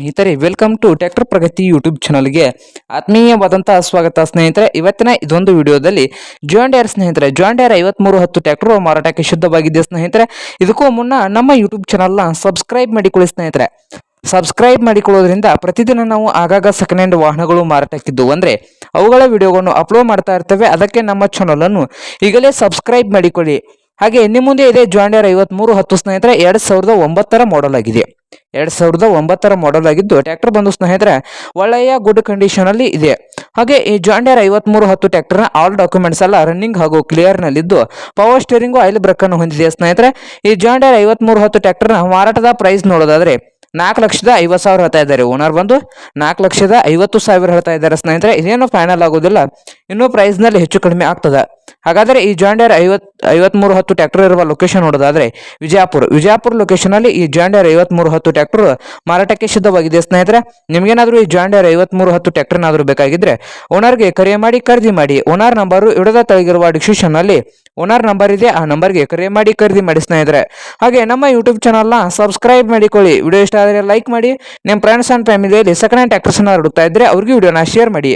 ಸ್ನೇಹಿತರೆ welcome to tractor Pragati YouTube ಚಾನಲ್ಗೆ ಆತ್ಮೀಯವಾದಂತಹ ಸ್ವಾಗತ ಸ್ನೇಹಿತರೆ. ಇವತ್ತಿನ ಇದೊಂದು ವಿಡಿಯೋದಲ್ಲಿ ಡೇರ್ ಸ್ನೇಹಿತರೆ ಡೇರ್ ಐವತ್ಮೂರು ಹತ್ತು ಟ್ಯಾಕ್ಟರ್ ಮಾರಾಟಕ್ಕೆ ಶುದ್ಧವಾಗಿದೆ ಸ್ನೇಹಿತರೆ. ಇದಕ್ಕೂ ಮುನ್ನ ನಮ್ಮ ಯೂಟ್ಯೂಬ್ ಚಾನಲ್ನ ಸಬ್ಸ್ಕ್ರೈಬ್ ಮಾಡಿಕೊಳ್ಳಿ ಸ್ನೇಹಿತರೆ. ಸಬ್ಸ್ಕ್ರೈಬ್ ಮಾಡಿಕೊಳ್ಳೋದ್ರಿಂದ ಪ್ರತಿದಿನ ನಾವು ಆಗಾಗ ಸೆಕೆಂಡ್ ಹ್ಯಾಂಡ್ ವಾಹನಗಳು ಮಾರಾಟಕ್ಕಿದ್ದು. ಅಂದರೆ ಅವುಗಳ ವಿಡಿಯೋಗಳನ್ನು ಅಪ್ಲೋಡ್ ಮಾಡ್ತಾ ಇರ್ತೇವೆ. ಅದಕ್ಕೆ ನಮ್ಮ ಚಾನಲನ್ನು ಈಗಲೇ ಸಬ್ಸ್ಕ್ರೈಬ್ ಮಾಡಿಕೊಳ್ಳಿ. ಹಾಗೆ ನಿಮ್ಮ ಮುಂದೆ ಇದೆ ಜಾಂಡಿಯರ್ ಐವತ್ಮೂರು ಹತ್ತು ಸ್ನೇಹಿತರೆ, ಎರಡ್ ಸಾವಿರದ ಒಂಬತ್ತರ ಮಾಡೆಲ್ ಆಗಿದೆ. ಎರಡ್ ಸಾವಿರದ ಒಂಬತ್ತರ ಮಾಡೆಲ್ ಆಗಿದ್ದು ಟ್ರ್ಯಾಕ್ಟರ್ ಬಂದು ಸ್ನೇಹಿತರೆ, ಒಳ್ಳೆಯ ಗುಡ್ ಕಂಡೀಷನ್ ಅಲ್ಲಿ ಇದೆ. ಹಾಗೆ ಈ ಜಾಂಡಿಯರ್ ಐವತ್ಮೂರು ಹತ್ತು ಟ್ರ್ಯಾಕ್ಟರ್ನ ಆಲ್ ಡಾಕ್ಯುಮೆಂಟ್ಸ್ ಎಲ್ಲ ರನ್ನಿಂಗ್ ಹಾಗೂ ಕ್ಲಿಯರ್ ನಲ್ಲಿದ್ದು ಪವರ್ ಸ್ಟೇರಿಂಗು ಆಯಿಲ್ ಬ್ರೇಕ್ ಅನ್ನು ಹೊಂದಿದೆ ಸ್ನೇಹಿತರೆ. ಈ ಜಾಂಡಿಯರ್ ಐವತ್ಮೂರು ಹತ್ತು ಟ್ರ್ಯಾಕ್ಟರ್ನ ಮಾರಾಟದ ಪ್ರೈಸ್ ನೋಡೋದಾದ್ರೆ, ನಾಲ್ಕು ಲಕ್ಷದ ಐವತ್ತು ಸಾವಿರ ಹೇಳ್ತಾ ಇದ್ದಾರೆ. ಓನರ್ ಬಂದು ನಾಲ್ಕು ಲಕ್ಷದ ಐವತ್ತು ಸಾವಿರ ಹೇಳ್ತಾ ಇದ್ದಾರೆ ಸ್ನೇಹಿತರೆ. ಇದೇನು ಫೈನಲ್ ಆಗೋದಿಲ್ಲ. ಇನ್ನೂ ಪ್ರೈಸ್ನಲ್ಲಿ ಹೆಚ್ಚು ಕಡಿಮೆ ಆಗ್ತದೆ. ಹಾಗಾದರೆ ಈ ಜಾಂಡಿಯರ್ ಐವತ್, ಐವತ್ಮೂರು ಹತ್ತು ಟ್ರ್ಯಾಕ್ಟರ್ ಇರುವ ಲೊಕೇಶನ್ ನೋಡೋದಾದ್ರೆ ವಿಜಯಪುರ. ವಿಜಯಪುರ ಲೊಕೇಶನ್ ಅಲ್ಲಿ ಈ ಜಾಂಡಿಯರ್ ಐವತ್ಮೂರು ಹತ್ತು ಟ್ರ್ಯಾಕ್ಟರ್ ಮಾರಾಟಕ್ಕೆ ಸಿದ್ಧವಾಗಿದೆ. ಸ್ನೇಹಿತರೆ, ನಿಮಗೇನಾದರೂ ಈ ಜಾಂಡಿಯರ್ ಐವತ್ಮೂರು ಹತ್ತು ಟ್ರ್ಯಾಕ್ಟರ್ನಾದರೂ ಬೇಕಾಗಿದ್ರೆ ಓನರ್ಗೆ ಕರೆ ಮಾಡಿ, ಖರೀದಿ ಮಾಡಿ. ಓನರ್ ನಂಬರು ಇಡದ ತೆಳಗಿರುವ ಡಿಸ್ಕ್ರಿಪ್ಷನ್ ಅಲ್ಲಿ ಓನರ್ ನಂಬರ್ ಇದೆ. ಆ ನಂಬರ್ಗೆ ಕರೆ ಮಾಡಿ, ಖರೀದಿ ಮಾಡಿ ಸ್ನೇಹಿತರೆ. ಹಾಗೆ ನಮ್ಮ ಯೂಟ್ಯೂಬ್ ಚಾನಲ್ನ ಸಬ್ಸ್ಕ್ರೈಬ್ ಮಾಡಿಕೊಳ್ಳಿ. ವಿಡಿಯೋ ಇಷ್ಟ ಆದರೆ ಲೈಕ್ ಮಾಡಿ. ನಿಮ್ಮ ಫ್ರೆಂಡ್ಸ್ ಆ್ಯಂಡ್ ಫ್ಯಾಮಿಲಿಯಲ್ಲಿ ಸೆಕೆಂಡ್ ಹ್ಯಾಂಡ್ ಟ್ರ್ಯಾಕ್ಟರ್ಸ್ನ ಹುಡುಕ್ತಾ ಇದ್ದರೆ ಅವ್ರಿಗೆ ವಿಡಿಯೋನ ಶೇರ್ ಮಾಡಿ.